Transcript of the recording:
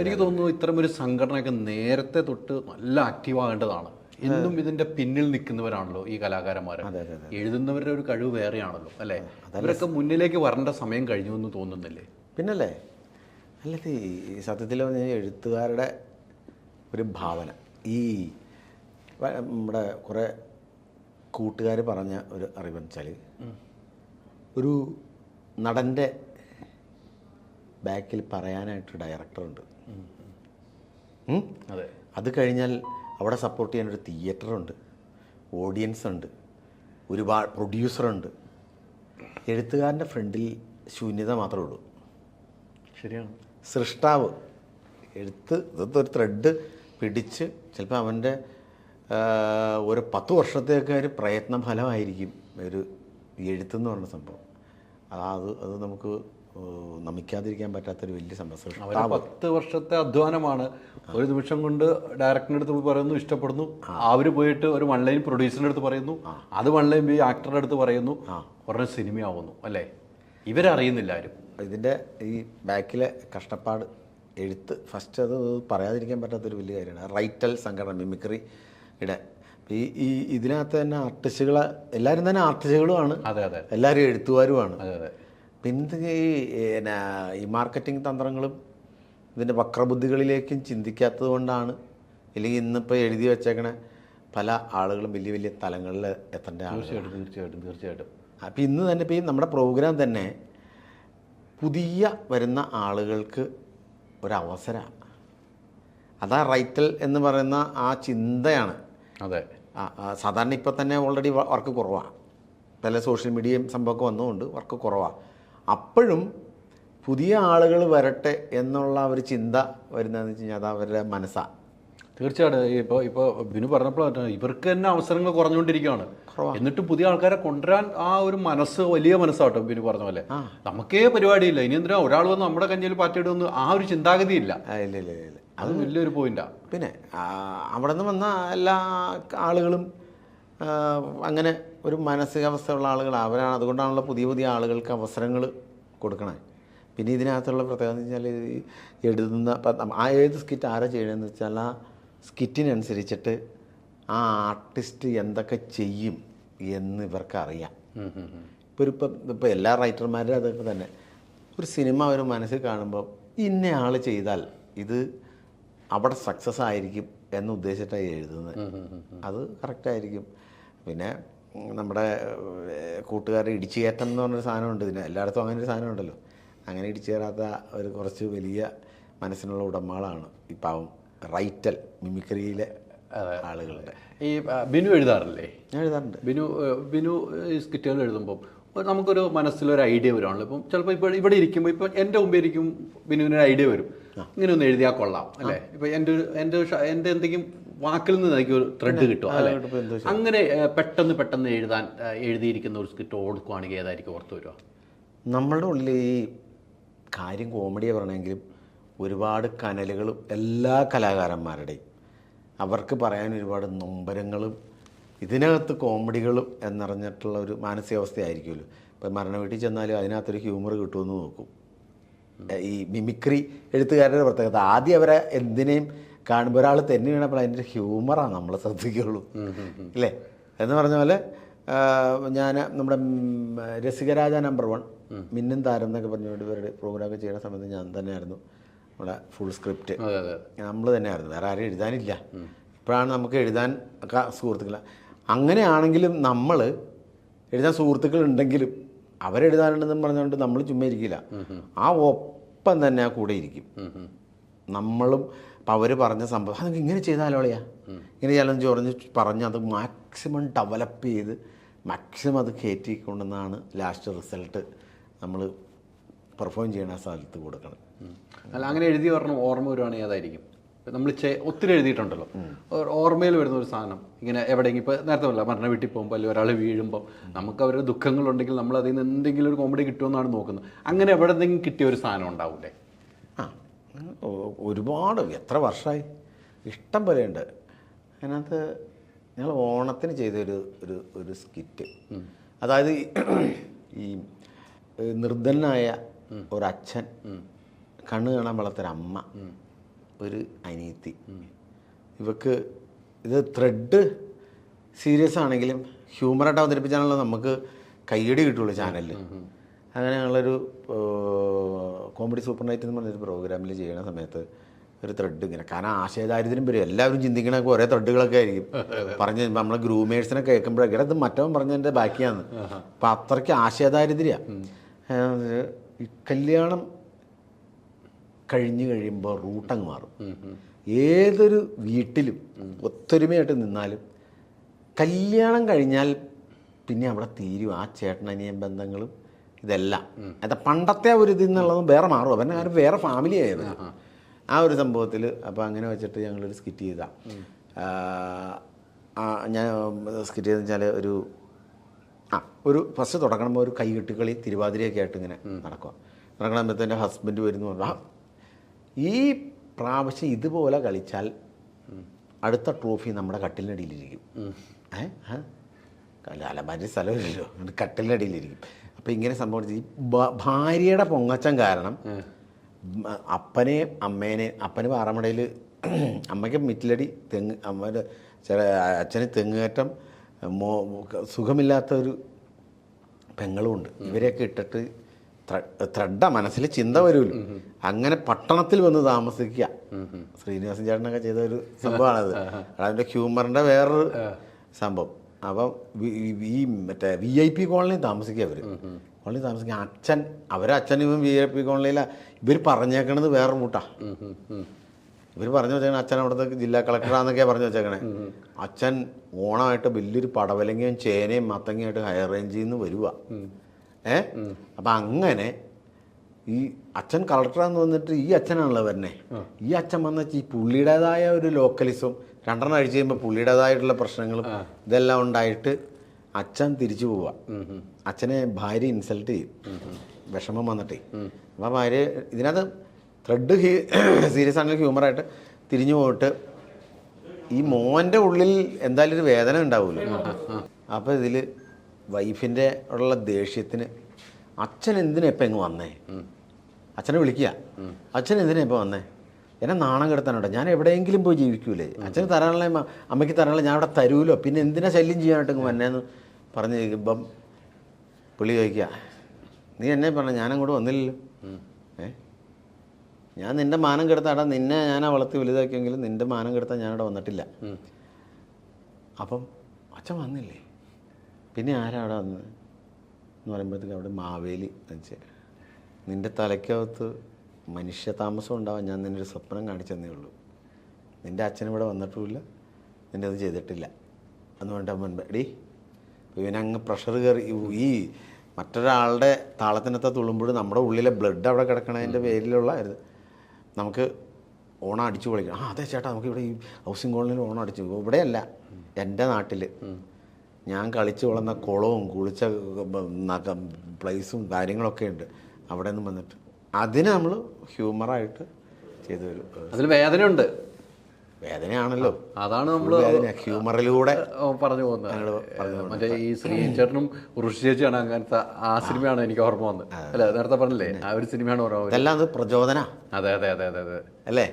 എനിക്ക് തോന്നുന്നു ഇത്തരം ഒരു സംഘടനയൊക്കെ നേരത്തെ തൊട്ട് നല്ല ആക്റ്റീവ് ആകേണ്ടതാണ്. എന്നും ഇതിന്റെ പിന്നിൽ നിൽക്കുന്നവരാണല്ലോ ഈ കലാകാരന്മാർ എഴുതുന്നവരുടെ ഒരു കഴിവ് വേറെയാണല്ലോ അല്ലേ? അവരൊക്കെ മുന്നിലേക്ക് വരേണ്ട സമയം കഴിഞ്ഞു എന്ന് തോന്നുന്നില്ലേ? പിന്നല്ലേ? അല്ലത് ഈ സത്യത്തിൽ എഴുത്തുകാരുടെ ഒരു ഭാവന. ഈ നമ്മുടെ കുറെ കൂട്ടുകാർ പറഞ്ഞ ഒരു അറിവെന്ന് വെച്ചാൽ ഒരു നടന്റെ ബാക്കിൽ പറയാനായിട്ട് ഡയറക്ടറുണ്ട്? അതെ. അത് കഴിഞ്ഞാൽ അവിടെ സപ്പോർട്ട് ചെയ്യാൻ ഒരു തിയേറ്ററുണ്ട് ഓഡിയൻസ് ഉണ്ട്. ഒരുപാട് പ്രൊഡ്യൂസറുണ്ട് എഴുത്തുകാരന്റെ ഫ്രണ്ടിൽ ശൂന്യത മാത്രമേ ഉള്ളൂ. ശരിയാണ്. സൃഷ്ടാവ് എഴുത്ത് ഇതൊക്കെ ഒരു ത്രെഡ് പിടിച്ച് ചിലപ്പോൾ അവന്റെ ഒരു പത്ത് വർഷത്തേക്ക് ഒരു പ്രയത്ന ഫലമായിരിക്കും ഒരു എഴുത്തെന്ന് പറഞ്ഞ സംഭവം. അത് അത് നമുക്ക് നമിക്കാതിരിക്കാൻ പറ്റാത്തൊരു വലിയ സംഭവം സൃഷ്ടാവ് പത്ത് വർഷത്തെ അധ്വാനമാണ്. ഒരു നിമിഷം കൊണ്ട് ഡയറക്ടറിന്റെ അടുത്ത് പോയി പറയുന്നു ഇഷ്ടപ്പെടുന്നു. അവർ പോയിട്ട് ഒരു വൺ പ്രൊഡ്യൂസറിന്റെ അടുത്ത് പറയുന്നു. അത് വൺ ലൈൻ പോയി ആക്ടറുടെ അടുത്ത് പറയുന്നു. കുറേ സിനിമയാവുന്നു അല്ലേ? ഇവരറിയുന്നില്ല ആരും. ഇതിന്റെ ഈ ബാക്കിലെ കഷ്ടപ്പാട് എഴുത്ത് ഫസ്റ്റ് അത് പറയാതിരിക്കാൻ പറ്റാത്തൊരു വലിയ കാര്യമാണ്. റൈറ്റൽ സംഘടന മിമിക്രി ഇടെ ഈ ഈ ഇതിനകത്ത് തന്നെ ആർട്ടിസ്റ്റുകളെ എല്ലാവരും തന്നെ ആർട്ടിസ്റ്റുകളുമാണ് അതെ അതെ. എല്ലാവരും എഴുത്തുകാരുമാണ്. അതെ അതെ. പിന്നെ ഈ പിന്നെ ഈ മാർക്കറ്റിംഗ് തന്ത്രങ്ങളും ഇതിന്റെ വക്രബുദ്ധികളിലേക്കും ചിന്തിക്കാത്തത് കൊണ്ടാണ്. അല്ലെങ്കിൽ ഇന്നിപ്പോൾ എഴുതി വെച്ചേക്കണ പല ആളുകളും വലിയ വലിയ തലങ്ങളിൽ എത്തേണ്ട തീർച്ചയായിട്ടും തീർച്ചയായിട്ടും തീർച്ചയായിട്ടും. അപ്പോൾ ഇന്ന് തന്നെ ഇപ്പോൾ ഈ നമ്മുടെ പ്രോഗ്രാം തന്നെ പുതിയ വരുന്ന ആളുകൾക്ക് ഒരവസരമാണ്. അതാ റൈറ്റൽ എന്ന് പറയുന്ന ആ ചിന്തയാണ്. അതെ. സാധാരണ ഇപ്പോൾ തന്നെ ഓൾറെഡി വർക്ക് കുറവാണ് പല സോഷ്യൽ മീഡിയയും സംഭവമൊക്കെ വന്നതുകൊണ്ട് വർക്ക് കുറവാണ് അപ്പോഴും പുതിയ ആളുകൾ വരട്ടെ എന്നുള്ള ഒരു ചിന്ത വരുന്നതെന്ന് വെച്ച് കഴിഞ്ഞാൽ അത് അവരുടെ മനസ്സാണ് തീർച്ചയായിട്ടും. ഇപ്പോൾ ഇപ്പോൾ ബിനു പറഞ്ഞപ്പോൾ ഇവർക്ക് തന്നെ അവസരങ്ങൾ കുറഞ്ഞുകൊണ്ടിരിക്കുകയാണ്. എന്നിട്ട് പുതിയ ആൾക്കാരെ കൊണ്ടുവരാൻ ആ ഒരു മനസ്സ് വലിയ മനസ്സാട്ടോ ബിനു പറഞ്ഞ പോലെ. നമുക്കേ പരിപാടിയില്ല. ഇനി എന്തിനാ ഒരാൾ വന്ന് നമ്മുടെ കഞ്ഞിയിൽ പാറ്റിയിടുന്നു ആ ഒരു ചിന്താഗതിയില്ല. ഇല്ല ഇല്ല ഇല്ല അത് വലിയൊരു പോയിന്റാണ് പിന്നെ അവിടെ നിന്ന് വന്ന എല്ലാ ആളുകളും അങ്ങനെ ഒരു മാനസികാവസ്ഥയുള്ള ആളുകൾ അവരാണ് അതുകൊണ്ടാണല്ലോ പുതിയ പുതിയ ആളുകൾക്ക് അവസരങ്ങൾ കൊടുക്കണേ. പിന്നെ ഇതിനകത്തുള്ള പ്രത്യേകത എന്ന് വെച്ചാൽ ഈ എഴുതുന്ന ആ ഏത് സ്കിറ്റ് ആരാ ചെയ്യണമെന്ന് വെച്ചാൽ ആ സ്കിറ്റിനനുസരിച്ചിട്ട് ആ ആർട്ടിസ്റ്റ് എന്തൊക്കെ ചെയ്യും എന്ന് ഇവർക്ക് അറിയാം. ഇപ്പോൾ ഒരു ഇപ്പം ഇപ്പോൾ എല്ലാ റൈറ്റർമാരും അതൊക്കെ തന്നെ. ഒരു സിനിമ ഒരു മനസ്സിൽ കാണുമ്പോൾ ഇന്ന ആൾ ചെയ്താൽ ഇത് അവിടെ സക്സസ് ആയിരിക്കും എന്ന് ഉദ്ദേശിച്ചിട്ടാണ് എഴുതുന്നത് അത് കറക്റ്റായിരിക്കും. പിന്നെ നമ്മുടെ കൂട്ടുകാരെ കൂട്ടുകാരുടെ ഇടിച്ചു കയറ്റം എന്ന് പറഞ്ഞൊരു സാധനമുണ്ട്. ഇതിന് എല്ലായിടത്തും അങ്ങനെ ഒരു സാധനം ഉണ്ടല്ലോ അങ്ങനെ ഇടിച്ചു കയറാത്ത ഒരു കുറച്ച് വലിയ മനസ്സിനുള്ള ഉടമകളാണ് ഈ പാവം റൈറ്റൽ മിമിക്രിയിലെ ആളുകളുടെ. ഈ ബിനു എഴുതാറില്ലേ? ഞാൻ എഴുതാറുണ്ട്. ബിനു ബിനു ഈ സ്കിറ്റുകൾ എഴുതുമ്പോൾ നമുക്കൊരു മനസ്സിലൊരു ഐഡിയ വരുവാണല്ലോ. ഇപ്പം ചിലപ്പോൾ ഇപ്പോൾ ഇവിടെ ഇരിക്കുമ്പോൾ ഇപ്പം എന്റെ മുമ്പേ ഇരിക്കും ബിനുവിനൊരു ഐഡിയ വരും. ഇങ്ങനെ ഒന്ന് എഴുതിയാൽ കൊള്ളാം അല്ലേ? ഇപ്പൊ എന്റെ ഒരു എന്റെ എന്തെങ്കിലും വാക്കിൽ നിന്ന് എനിക്ക് ഒരു ത്രെഡ് കിട്ടും അല്ലേ? അങ്ങനെ പെട്ടെന്ന് പെട്ടെന്ന് എഴുതാൻ എഴുതിയിരിക്കുന്ന ഒരു സ്ക്രിപ്റ്റ് ഓടുക്കുവാണെങ്കിൽ ഏതായിരിക്കും ഓർത്ത് വരിക നമ്മളുടെ ഉള്ളിൽ ഈ കാര്യം കോമഡിയെ പറയണമെങ്കിലും ഒരുപാട് കനലുകളും എല്ലാ കലാകാരന്മാരുടെയും. അവർക്ക് പറയാൻ ഒരുപാട് നൊമ്പരങ്ങളും ഇതിനകത്ത് കോമഡികളും എന്നറിഞ്ഞിട്ടുള്ള ഒരു മാനസികാവസ്ഥയായിരിക്കുമല്ലോ. ഇപ്പം മരണ വീട്ടിൽ ചെന്നാലും അതിനകത്തൊരു ഹ്യൂമർ കിട്ടുമെന്ന് നോക്കും. ഈ മിമിക്രി എഴുത്തുകാരുടെ പ്രത്യേകത. ആദ്യം അവരെ എന്തിനേയും കാണുമ്പോൾ ഒരാൾ തന്നെ വീണപ്പോൾ അതിന്റെ ഹ്യൂമറാണ് നമ്മൾ ശ്രദ്ധിക്കുള്ളൂ. അല്ലേ എന്ന് പറഞ്ഞ പോലെ ഞാൻ നമ്മുടെ രസികരാജ നമ്പർ വൺ മിന്നും താരം എന്നൊക്കെ പറഞ്ഞുകൊണ്ട് ഇവരുടെ പ്രോഗ്രാമൊക്കെ ചെയ്യുന്ന സമയത്ത് ഞാൻ തന്നെയായിരുന്നു നമ്മുടെ ഫുൾ സ്ക്രിപ്റ്റ് നമ്മൾ തന്നെയായിരുന്നു. വേറെ ആരും എഴുതാനില്ല. ഇപ്പോഴാണ് നമുക്ക് എഴുതാൻ ഒക്കെ സുഹൃത്തുക്കൾ അങ്ങനെയാണെങ്കിലും നമ്മൾ എഴുതാൻ സുഹൃത്തുക്കൾ ഉണ്ടെങ്കിലും അവരെഴുതാനുണ്ടെന്നും പറഞ്ഞുകൊണ്ട് നമ്മൾ ചുമ്മാ ഇരിക്കില്ല ആ ഒപ്പം തന്നെ ആ കൂടെ ഇരിക്കും. നമ്മളും അപ്പം അവർ പറഞ്ഞ സംഭവം അതൊക്കെ ഇങ്ങനെ ചെയ്താലോളയാ ഇങ്ങനെ ചെയ്യാലെന്ന് പറഞ്ഞ് പറഞ്ഞ് അത് മാക്സിമം ഡെവലപ്പ് ചെയ്ത് മാക്സിമം അത് കയറ്റി കൊണ്ടുവന്നാണ് ലാസ്റ്റ് റിസൾട്ട് നമ്മൾ പെർഫോം ചെയ്യണ സ്ഥലത്ത് കൊടുക്കണം. അല്ല അങ്ങനെ എഴുതി പറഞ്ഞ ഓർമ്മ വരുവാണെങ്കിൽ ഏതായിരിക്കും നമ്മൾ ഒത്തിരി എഴുതിയിട്ടുണ്ടല്ലോ. ഓർമ്മയിൽ വരുന്ന ഒരു സാധനം. ഇങ്ങനെ എവിടെയെങ്കിലും ഇപ്പോൾ നേരത്തെ പറയില്ല മരണ വീട്ടിൽ പോകുമ്പോൾ അല്ലെങ്കിൽ ഒരാൾ വീഴുമ്പോൾ നമുക്ക് അവരുടെ ദുഃഖങ്ങളുണ്ടെങ്കിൽ നമ്മൾ അതിൽ നിന്ന് എന്തെങ്കിലും ഒരു കോമഡി കിട്ടുമെന്നാണ് നോക്കുന്നത്. അങ്ങനെ എവിടെ നിന്നെങ്കിലും കിട്ടിയ ഒരു സാധനം ഉണ്ടാവില്ലേ ആ ഒരുപാട് എത്ര വർഷമായി ഇഷ്ടം പോലെ ഉണ്ട്. അതിനകത്ത് ഞങ്ങൾ ഓണത്തിന് ചെയ്തൊരു ഒരു ഒരു സ്കിറ്റ് അതായത് ഈ- നിർദ്ധനായ ഒരച്ഛൻ കണ്ണ് കാണാൻ വളർത്തൊരമ്മ ഒരു അനിയത്തി ഇവക്ക് ഇത് ത്രെഡ് സീരിയസ് ആണെങ്കിലും ഹ്യൂമറായിട്ട് അവതരിപ്പിച്ചാണല്ലോ നമുക്ക് കയ്യടി കിട്ടുള്ളൂ ചാനലിൽ അങ്ങനെ ഞങ്ങളൊരു കോമഡി സൂപ്പർ നൈറ്റ് എന്ന് പറഞ്ഞൊരു പ്രോഗ്രാമിൽ ചെയ്യുന്ന സമയത്ത് ഒരു ത്രെഡ് ഇങ്ങനെ. കാരണം ആശയദാരിദ്ര്യം വരും. എല്ലാവരും ചിന്തിക്കണൊക്കെ ഒരേ ത്രെഡുകളൊക്കെ ആയിരിക്കും. പറഞ്ഞ് നമ്മളെ ഗ്രൂമേഴ്സിനെ കേൾക്കുമ്പോഴൊക്കെ ഇത് മറ്റവൻ പറഞ്ഞതിന്റെ ബാക്കിയാണ്. അപ്പം അത്രയ്ക്ക് ആശയദാരിദ്ര്യ. കല്യാണം കഴിഞ്ഞു കഴിയുമ്പോൾ റൂട്ടങ്ങ് മാറും. ഏതൊരു വീട്ടിലും ഒത്തൊരുമയായിട്ട് നിന്നാലും കല്യാണം കഴിഞ്ഞാൽ പിന്നെ അവിടെ തീരും. ആ ചേട്ടനനിയൻ ബന്ധങ്ങളും ഇതെല്ലാം. അത് പണ്ടത്തെ ഒരു ഇതിൽ നിന്നുള്ളതും വേറെ മാറും. അവന്റെ കാര്യം വേറെ ഫാമിലി ആയത്. ആ ഒരു സംഭവത്തിൽ അപ്പോൾ അങ്ങനെ വെച്ചിട്ട് ഞങ്ങളൊരു സ്കിറ്റ് ചെയ്ത. ഞാൻ സ്കിറ്റ് ചെയ്തെന്ന് വെച്ചാൽ ഒരു ആ ഒരു ഫസ്റ്റ് തുടങ്ങുമ്പോൾ ഒരു കൈകെട്ടുകളി തിരുവാതിരയൊക്കെ ആയിട്ട് ഇങ്ങനെ നടക്കുക നടക്കണമ്പോൾ എന്റെ ഹസ്ബൻഡ് വരുന്നു. പറഞ്ഞു "ആ, ഈ പ്രാവശ്യം ഇതുപോലെ കളിച്ചാൽ അടുത്ത ട്രോഫി നമ്മുടെ കട്ടിലിനടിയിലിരിക്കും. ഏ? ആ? അല്ല അലമാരി സ്ഥലമില്ലല്ലോ. കട്ടിലിനടിയിലിരിക്കും. അപ്പോൾ ഇങ്ങനെ സംഭവിച്ചത് ഈ ഭാര്യയുടെ പൊങ്ങച്ചം കാരണം അപ്പനെ അമ്മേനെ അപ്പന് പാറമടയിൽ അമ്മയ്ക്ക് മിറ്റിലടി തെങ്ങ് അമ്മയുടെ ചില അച്ഛന് തെങ്ങുകയറ്റം മോ സുഖമില്ലാത്ത ഒരു പെങ്ങളുമുണ്ട് ഇവരെയൊക്കെ ഇട്ടിട്ട് ത്രെഡ മനസ്സിൽ ചിന്ത വരുമല്ലോ അങ്ങനെ പട്ടണത്തിൽ വന്ന് താമസിക്കുക. ശ്രീനിവാസൻ ചേട്ടനൊക്കെ ചെയ്ത ഒരു സംഭവമാണത്. അതിന്റെ ഹ്യൂമറിന്റെ വേറൊരു സംഭവം. അപ്പം ഈ മറ്റേ വി ഐ പി കോളനി താമസിക്കുക അവർ കോളനി താമസിക്കുക. അച്ഛൻ അവരെ അച്ഛൻ ഇവൻ വി ഐ പി കോളനിയിലാണ് ഇവർ പറഞ്ഞേക്കണത് വേറെ റൂട്ടാ. ഇവർ പറഞ്ഞു വെച്ചേക്കണേ അച്ഛൻ അവിടുത്തെ ജില്ലാ കളക്ടറാന്നൊക്കെയാണ് പറഞ്ഞു വെച്ചേക്കണേ. അച്ഛൻ ഓണമായിട്ട് വലിയൊരു പടവലങ്ങയും ചേനയും മത്തങ്ങയായിട്ട് ഹയർ റേഞ്ചിൽ നിന്ന് വരുക ഏ? അപ്പം അങ്ങനെ ഈ അച്ഛൻ കളക്ടറാന്ന് വന്നിട്ട് ഈ അച്ഛനാണല്ലോ വരണേ ഈ അച്ഛൻ വന്ന ഈ പുള്ളിയുടേതായ ഒരു ലോക്കലിസം രണ്ടെണ്ണം അഴിച്ച് കഴിയുമ്പോൾ പുള്ളിയുടേതായിട്ടുള്ള പ്രശ്നങ്ങളും ഇതെല്ലാം ഉണ്ടായിട്ട് അച്ഛൻ തിരിച്ചു പോവുക അച്ഛനെ ഭാര്യ ഇൻസൾട്ട് ചെയ്യും. വിഷമം വന്നിട്ടേ. അപ്പോൾ ഭാര്യ ഇതിനകത്ത് ത്രെഡ് സീരിയസ് ആണെങ്കിൽ ഹ്യൂമറായിട്ട് തിരിഞ്ഞു പോയിട്ട് ഈ മോന്റെ ഉള്ളിൽ എന്തായാലും ഒരു വേദന ഉണ്ടാവുമല്ലോ അപ്പോൾ ഇതിൽ വൈഫിന്റെ ഉള്ള ദേഷ്യത്തിന് അച്ഛൻ എന്തിനാ ഇപ്പം ഇങ്ങ് വന്നേ? അച്ഛനെ വിളിക്കുക. അച്ഛൻ എന്തിനാ ഇപ്പം വന്നേ? എന്നെ നാണം കെടുത്താനുണ്ടോ ഞാൻ എവിടെയെങ്കിലും പോയി ജീവിക്കൂലേ? അച്ഛന് തരാനുള്ള അമ്മയ്ക്ക് തരാനുള്ള ഞാൻ അവിടെ തരൂലോ? പിന്നെ എന്തിനാ ശല്യം ചെയ്യാനായിട്ട് ഇങ്ങ് വന്നേന്ന് പറഞ്ഞ് ഇപ്പം പുള്ളി ചോദിക്കുക നീ എന്നെ പറഞ്ഞ ഞാനങ്ങോട്ട് വന്നില്ലല്ലോ? ഏ? ഞാൻ നിന്റെ മാനം കെടുത്താടാ നിന്നെ ഞാൻ വളർത്തി വലുതാക്കിയെങ്കിലും നിന്റെ മാനം കെടുത്താൻ ഞാനവിടെ വന്നിട്ടില്ല. അപ്പം അച്ഛൻ വന്നില്ലേ? പിന്നെ ആരാ അവിടെ വന്നത്? എന്ന് പറയുമ്പോഴത്തേക്ക് അവിടെ മാവേലി വെച്ച് നിന്റെ തലയ്ക്കകത്ത് മനുഷ്യ താമസം ഉണ്ടാവാൻ ഞാൻ നിന്നൊരു സ്വപ്നം കാണിച്ചെന്നേ ഉള്ളൂ. നിന്റെ അച്ഛൻ ഇവിടെ വന്നിട്ടുമില്ല. നിന്റെ അത് ചെയ്തിട്ടില്ല. എന്ന് പറഞ്ഞിട്ട് മുൻപ് എടീ ഇവനങ്ങ് പ്രഷർ കയറി ഈ- മറ്റൊരാളുടെ താളത്തിനകത്ത് തുള്ളുമ്പോൾ നമ്മുടെ ഉള്ളിലെ ബ്ലഡ് അവിടെ കിടക്കണതിന്റെ പേരിലുള്ള ഇത് നമുക്ക് ഓണം അടിച്ചു പൊളിക്കണം. ആ അതെ ചേട്ടാ നമുക്ക് ഇവിടെ ഈ ഹൗസിംഗ് കോളനിയിൽ ഓണം അടിച്ചു ഇവിടെയല്ല എന്റെ നാട്ടിൽ ഞാൻ കളിച്ചു വളർന്ന കുളവും കുളിച്ച നഖം പ്ലേസും കാര്യങ്ങളൊക്കെ ഉണ്ട്. അവിടെ നിന്ന് വന്നിട്ട്. അതിന് നമ്മൾ ഹ്യൂമറായിട്ട് ചെയ്തു വരും അതിൽ വേദനയുണ്ട്. വേദനയാണല്ലോ. അതാണ് നമ്മൾ ഹ്യൂമറിലൂടെ പറഞ്ഞു പോകുന്നത്. മറ്റേ ഈ ശ്രീ ചേട്ടനും ഋഷി ചേച്ചിയാണ് അങ്ങനത്തെ ആ സിനിമയാണ് എനിക്ക് ഓർമ്മ വന്നത്. അല്ല നേരത്തെ പറഞ്ഞില്ലേ ആ ഒരു സിനിമയാണ് ഓർമ്മ അത് പ്രചോദന. അതെ അതെ അതെ അതെ അതെ. അല്ലേ?